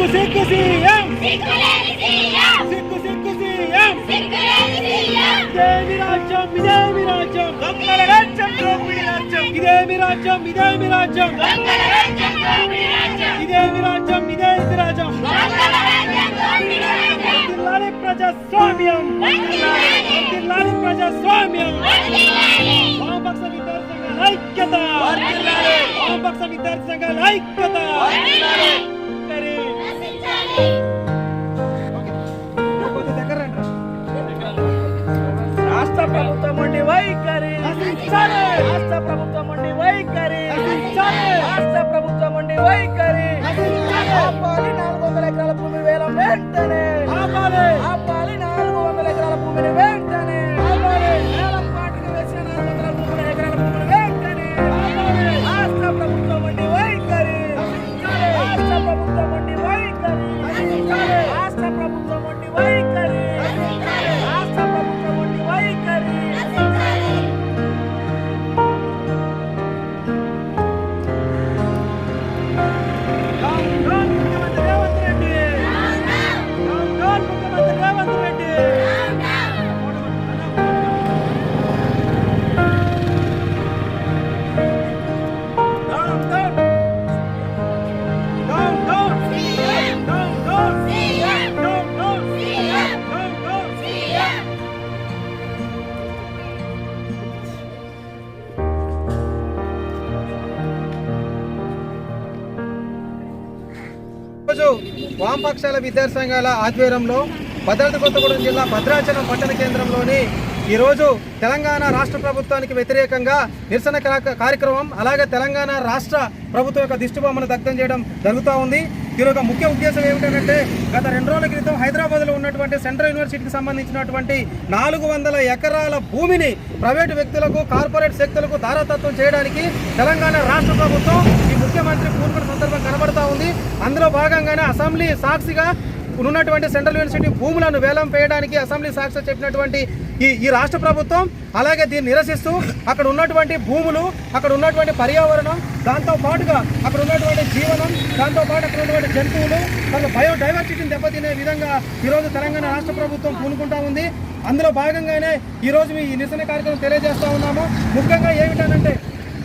Cinco, cinco, siyam. Singoleri siyam. Cinco, cinco, siyam. Singoleri siyam. Demiracım, bir demiracım. Kapılara açacağım, kapılara açacağım. Bir demiracım, bir demiracım. Kapılara açacağım, kapılara açacağım. Bir demiracım, bir demiracım. Kapılara açacağım, kapılara açacağım. Dilleri prajaswamyam. Dilleri prajaswamyam. Bağımsız Vidyarthi Sangha Aikyata. Bağımsız Vidyarthi Sangha Aikyata. రోజు వామపక్షాల విద్యార్థి సంఘాల ఆధ్వర్యంలో భద్రాద్రి కొత్తగూడెం జిల్లా భద్రాచలం పట్టణ కేంద్రంలోని ఈరోజు తెలంగాణ రాష్ట్ర ప్రభుత్వానికి వ్యతిరేకంగా నిరసన కార్యక్రమం అలాగే తెలంగాణ రాష్ట్ర ప్రభుత్వం యొక్క దిష్టిబొమ్మను దగ్ధం చేయడం జరుగుతూ ఉంది. దీని యొక్క ముఖ్య ఉద్దేశం ఏమిటంటే గత రెండు రోజుల క్రితం హైదరాబాద్లో ఉన్నటువంటి సెంట్రల్ యూనివర్సిటీకి సంబంధించినటువంటి నాలుగు వందల ఎకరాల భూమిని ప్రైవేటు వ్యక్తులకు కార్పొరేట్ శక్తులకు దారతత్వం చేయడానికి తెలంగాణ రాష్ట్ర ప్రభుత్వం ఈ ముఖ్యమంత్రి పూర్వన సందర్భం కనబడతా ఉంది అందులో భాగంగానే అసెంబ్లీ సాక్షిగా ఉన్నటువంటి సెంట్రల్ యూనివర్సిటీ భూములను వేలం వేయడానికి అసెంబ్లీ సాక్షి చెప్పినటువంటి ఈ ఈ రాష్ట్ర ప్రభుత్వం అలాగే దీన్ని నిరసిస్తూ అక్కడ ఉన్నటువంటి భూములు అక్కడ ఉన్నటువంటి పర్యావరణం దాంతో పాటుగా అక్కడ ఉన్నటువంటి జీవనం దాంతో పాటు అక్కడ ఉన్నటువంటి జంతువులు వాళ్ళ బయోడైవర్సిటీని దెబ్బతినే విధంగా ఈరోజు తెలంగాణ రాష్ట్ర ప్రభుత్వం పూనుకుంటా ఉంది. అందులో భాగంగానే ఈరోజు మీ ఈ నిరసన కార్యక్రమం తెలియజేస్తా ఉన్నాము. ముఖ్యంగా ఏమిటనంటే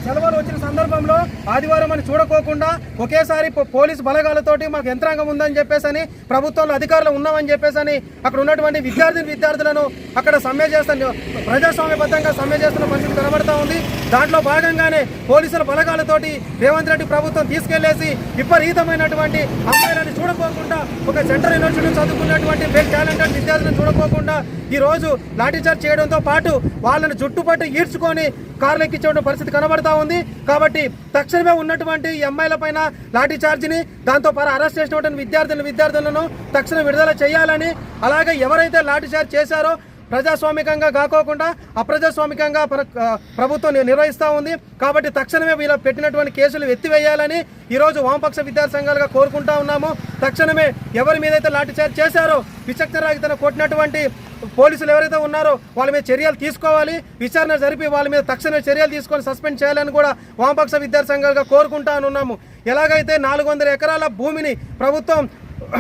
సెలవులు వచ్చిన సందర్భంలో ఆదివారం అని చూడకోకుండా ఒకేసారి పో- పోలీసు బలగాలతోటి మాకు యంత్రాంగం ఉందని చెప్పేసి అని ప్రభుత్వంలో అధికారులు ఉన్నామని చెప్పేసి అని అక్కడ ఉన్నటువంటి విద్యార్థి విద్యార్థులను అక్కడ సమ్మె చేస్తాను ప్రజాస్వామ్యబద్ధంగా సమ్మె చేస్తున్న పరిస్థితి కనబడుతుంది. ఉంది దాంట్లో భాగంగానే పోలీసుల బలగాలతోటి రేవంత్ రెడ్డి ప్రభుత్వం తీసుకెళ్ళేసి విపరీతమైనటువంటి అమ్మాయిలను చూడకోకుండా ఒక సెంట్రల్ యూనివర్సిటీ చదువుకున్నటువంటి వెల్ టాలెంటెడ్ విద్యార్థులను చూడకోకుండా ఈ రోజు లాఠీచార్జ్ చేయడంతో పాటు వాళ్ళను జుట్టుపట్టు ఈడ్చుకొని కార్లు ఎక్కించే పరిస్థితి కనబడతా ఉంది. కాబట్టి తక్షణమే ఉన్నటువంటి ఈ అమ్మాయిల పైన లాఠీ చార్జిని దాంతో పాటు అరెస్ట్ చేసినటువంటి విద్యార్థులను విద్యార్థులను తక్షణం విడుదల చేయాలని అలాగే ఎవరైతే లాఠీ చార్జ్ చేశారో ప్రజాస్వామికంగా కాకోకుండా అప్రజాస్వామికంగా ప్ర- ప్రభుత్వం నిర్వహిస్తూ ఉంది. కాబట్టి తక్షణమే వీళ్ళ పెట్టినటువంటి కేసులు ఎత్తివేయాలని ఈరోజు వామపక్ష విద్యార్థి సంఘాలుగా కోరుకుంటా ఉన్నాము. తక్షణమే ఎవరి మీదైతే లాఠీచార్జ్ చేశారో విచక్షణరాగితన కొట్టినటువంటి పోలీసులు ఎవరైతే ఉన్నారో వాళ్ళ మీద చర్యలు తీసుకోవాలి. విచారణ జరిపి వాళ్ళ మీద తక్షణ చర్యలు తీసుకొని సస్పెండ్ చేయాలని కూడా వామపక్ష విద్యార్థి సంఘాలుగా కోరుకుంటా ఉన్నాము. ఎలాగైతే నాలుగు వందల ఎకరాల భూమిని ప్రభుత్వం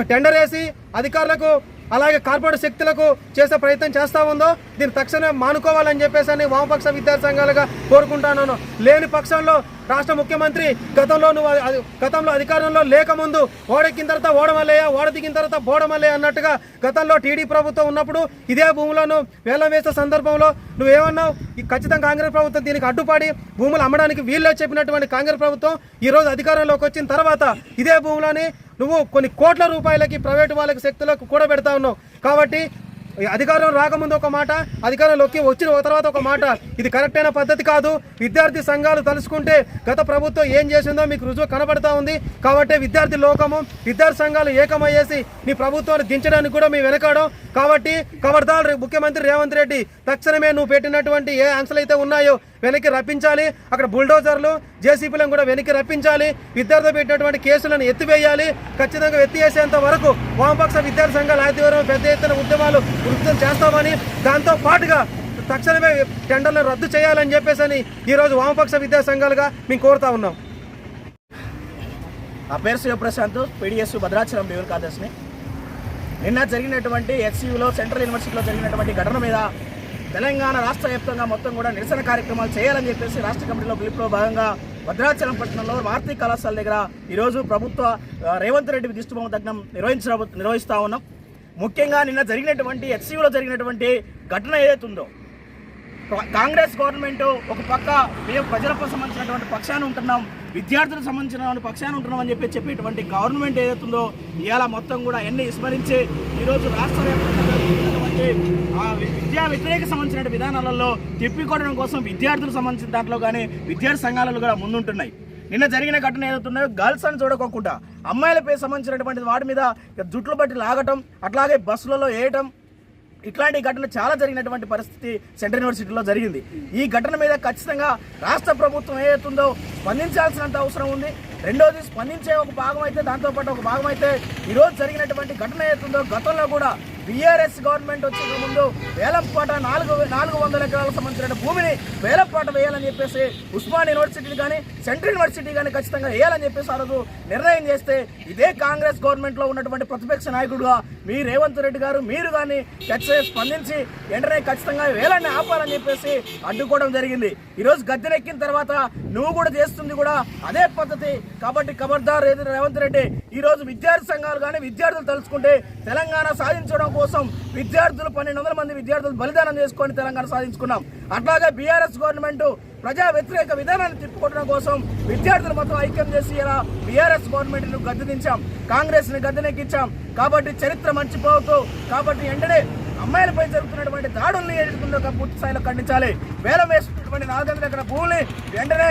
టెండర్ వేసి అధికారులకు అలాగే కార్పొరేట్ శక్తులకు చేసే ప్రయత్నం చేస్తా ఉందో దీన్ని తక్షణమే మానుకోవాలని చెప్పేసి అని వామపక్ష విద్యార్థి సంఘాలుగా కోరుకుంటున్నాను లేని పక్షంలో రాష్ట్ర ముఖ్యమంత్రి గతంలో నువ్వు గతంలో అధికారంలో లేకముందు ఓడెక్కిన తర్వాత ఓడమల్లయ్య ఓడ దిగిన తర్వాత బోడమల్లయ్య అన్నట్టుగా గతంలో టీడీ ప్రభుత్వం ఉన్నప్పుడు ఇదే భూములను వేలం వేసే సందర్భంలో నువ్వేమన్నావు ఖచ్చితంగా కాంగ్రెస్ ప్రభుత్వం దీనికి అడ్డుపడి భూములు అమ్మడానికి వీళ్ళే చెప్పినటువంటి కాంగ్రెస్ ప్రభుత్వం ఈ రోజు అధికారంలోకి వచ్చిన తర్వాత ఇదే భూములని నువ్వు కొన్ని కోట్ల రూపాయలకి ప్రైవేటు వాళ్ళకి శక్తులకు కూడా పెడతా ఉన్నావు. కాబట్టి అధికారం రాకముందు ఒక మాట అధికారంలోకి వచ్చిన తర్వాత ఒక మాట. ఇది కరెక్ట్ అయిన పద్ధతి కాదు. విద్యార్థి సంఘాలు తలుచుకుంటే గత ప్రభుత్వం ఏం చేసిందో మీకు రుజువు కనబడతా ఉంది. కాబట్టి విద్యార్థి లోకము విద్యార్థి సంఘాలు ఏకమయ్యేసి నీ ప్రభుత్వాన్ని దించడానికి కూడా మేము వెనకాడం. కాబట్టి కవర్దాల్ ముఖ్యమంత్రి రేవంత్ రెడ్డి తక్షణమే నువ్వు పెట్టినటువంటి ఏ ఆన్సర్లు అయితే ఉన్నాయో వెనక్కి రప్పించాలి. అక్కడ బుల్డోజర్లు జేసీపీలను కూడా వెనక్కి రప్పించాలి. విద్యార్థులు పెట్టినటువంటి కేసులను ఎత్తివేయాలి. ఖచ్చితంగా ఎత్తివేసేంత వరకు వామపక్ష విద్యార్థి సంఘాల ఆధ్వర్యం పెద్ద ఎత్తున ఉద్యమాలు వృత్తం చేస్తామని దాంతో పాటుగా తక్షణమే టెండర్లను రద్దు చేయాలని చెప్పేసి అని ఈరోజు వామపక్ష విద్యా సంఘాలుగా మేము కోరుతా ఉన్నాం. నా పేరు శివప్రశాంత్ పీడిఎస్ భద్రాచలం డివిజన్ కాదర్శిని నిన్న జరిగినటువంటి హెచ్సియులో సెంట్రల్ యూనివర్సిటీలో జరిగినటువంటి ఘటన మీద తెలంగాణ రాష్ట్ర వ్యాప్తంగా మొత్తం కూడా నిరసన కార్యక్రమాలు చేయాలని చెప్పేసి రాష్ట్ర కమిటీలో పిలుపులో భాగంగా భద్రాచలం పట్టణంలో భారతీ కళాశాల దగ్గర ఈరోజు ప్రభుత్వ రేవంత్ రెడ్డి దిష్టిబొమ్మ దగ్నం నిర్వహించ నిర్వహిస్తూ ఉన్నాం. ముఖ్యంగా నిన్న జరిగినటువంటి హెచ్సియులో జరిగినటువంటి ఘటన ఏదైతే ఉందో కాంగ్రెస్ గవర్నమెంట్ ఒక పక్క మేము ప్రజలకు సంబంధించినటువంటి పక్షాన్ని ఉంటున్నాం విద్యార్థులకు సంబంధించిన పక్షాన్ని ఉంటున్నాం అని చెప్పి చెప్పేటువంటి గవర్నమెంట్ ఏదైతుందో ఇవాళ మొత్తం కూడా ఎన్ని విస్మరించి ఈరోజు రాష్ట్ర అంటే విద్యా వ్యతిరేక సంబంధించిన విధానాలలో తిప్పికొట్టడం కోసం విద్యార్థులకు సంబంధించిన దాంట్లో కానీ విద్యార్థి సంఘాలలో కూడా ముందుంటున్నాయి. నిన్న జరిగిన ఘటన ఏదవుతున్నాయో గర్ల్స్ అని చూడకోకుండా అమ్మాయిలపై సంబంధించినటువంటి వాటి మీద జుట్లు బట్టి లాగటం అట్లాగే బస్సులలో వేయటం ఇట్లాంటి ఘటన చాలా జరిగినటువంటి పరిస్థితి సెంట్రల్ యూనివర్సిటీలో జరిగింది. ఈ ఘటన మీద ఖచ్చితంగా రాష్ట్ర ప్రభుత్వం ఏదైతుందో స్పందించాల్సినంత అవసరం ఉంది. రెండోది స్పందించే ఒక భాగం అయితే దాంతోపాటు ఒక భాగం అయితే ఈరోజు జరిగినటువంటి ఘటన ఏదైతుందో గతంలో కూడా బీఆర్ఎస్ గవర్నమెంట్ వచ్చిన ముందు వేలంపాట నాలుగు నాలుగు వందల ఎకరాలకు సంబంధించిన భూమిని వేలంపాట వేయాలని చెప్పేసి ఉస్మాన్ యూనివర్సిటీ కానీ సెంట్రల్ యూనివర్సిటీ కానీ ఖచ్చితంగా వేయాలని చెప్పేసి ఆ రోజు నిర్ణయం చేస్తే ఇదే కాంగ్రెస్ గవర్నమెంట్లో ఉన్నటువంటి ప్రతిపక్ష నాయకుడుగా మీ రేవంత్ రెడ్డి గారు మీరు కానీ ఖచ్చితంగా స్పందించి వెంటనే ఖచ్చితంగా వేలాన్ని ఆపాలని చెప్పేసి అడ్డుకోవడం జరిగింది. ఈరోజు గద్దెనెక్కిన తర్వాత నువ్వు కూడా చేస్తుంది కూడా అదే పద్ధతి. కాబట్టి ఖబర్దార్ రేవంత్ రెడ్డి ఈరోజు విద్యార్థి సంఘాలు కానీ విద్యార్థులు తలుచుకుంటే తెలంగాణ సాధించడం కోసం విద్యార్థులు పన్నెండు వందల మంది విద్యార్థులు బలిదానం చేసుకొని తెలంగాణ సాధించుకున్నాం. అట్లాగే బీఆర్ఎస్ గవర్నమెంట్ ప్రజా వ్యతిరేక విధానాన్ని తిప్పుకోవడం కోసం విద్యార్థులు మొత్తం ఐక్యం చేసి ఇలా బీఆర్ఎస్ గవర్నమెంట్ను గద్దెదించాం. కాంగ్రెస్ని గద్దెనెక్కించాం. కాబట్టి చరిత్ర మర్చిపోవద్దు. కాబట్టి వెంటనే అమ్మాయిలపై జరుగుతున్నటువంటి దాడుల్ని ఎదుర్కొందో పూర్తి స్థాయిలో ఖండించాలి. వేలం వేసుకున్నటువంటి నాలుగు వందల ఎకరాల భూముల్ని వెంటనే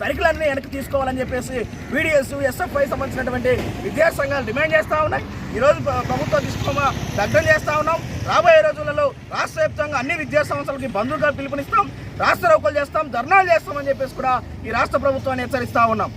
సైకిళ్ళన్నీ వెనక్కి తీసుకోవాలని చెప్పేసి వీడియోస్ ఎస్ఎఫ్ఐ సంబంధించినటువంటి విద్యాసంఘాలు డిమాండ్ చేస్తూ ఉన్నాయి. ఈరోజు ప్రభుత్వ దిశగా దగ్గర చేస్తూ ఉన్నాం. రాబోయే రోజులలో రాష్ట్ర వ్యాప్తంగా అన్ని విద్యా సంస్థలకి బంధువులుగా పిలుపునిస్తాం రాష్ట్ర రోకలు చేస్తాం ధర్నాలు చేస్తామని చెప్పేసి కూడా ఈ రాష్ట్ర ప్రభుత్వాన్ని హెచ్చరిస్తూ ఉన్నాం.